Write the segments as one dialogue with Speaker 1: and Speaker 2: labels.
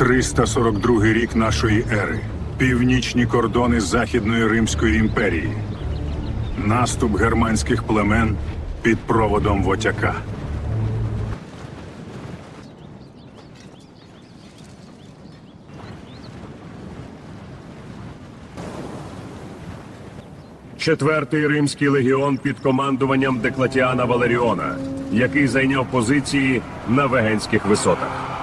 Speaker 1: 342 рік нашої ери. Північні кордони Західної Римської імперії. Наступ германських племен під проводом Вотяка.
Speaker 2: Четвертий римський легіон під командуванням Деклатіана Валеріона, який зайняв позиції на Вегенських висотах.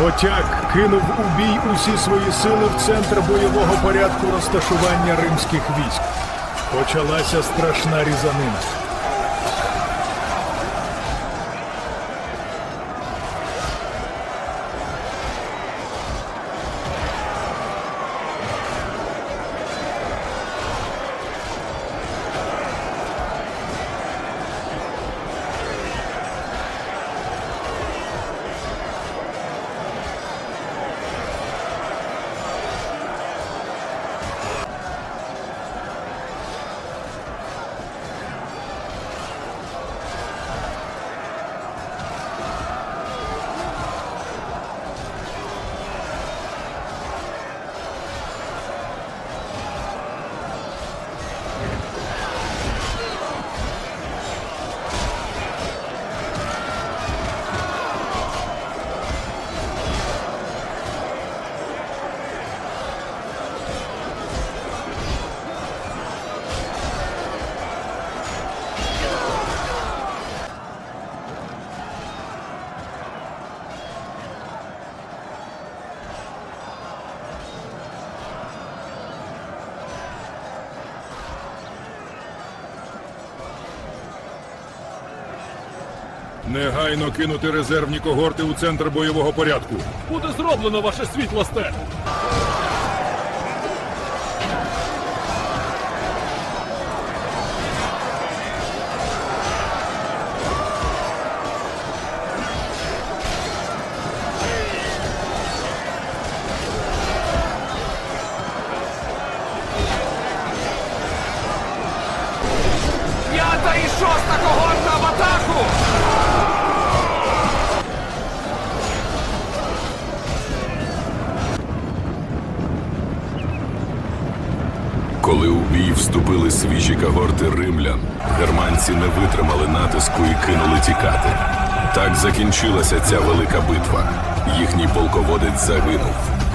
Speaker 3: Готяк кинув у бій усі свої сили в центр бойового порядку розташування римських військ. Почалася страшна різанина. Негайно кинути резервні когорти у центр бойового порядку.
Speaker 4: Буде зроблено ваше світлосте. П'ята і шоста когорта
Speaker 5: Коли у бій вступили свіжі когорти римлян, германці не витримали натиску і кинули тікати. Так закінчилася ця велика битва. Їхній полководець загинув.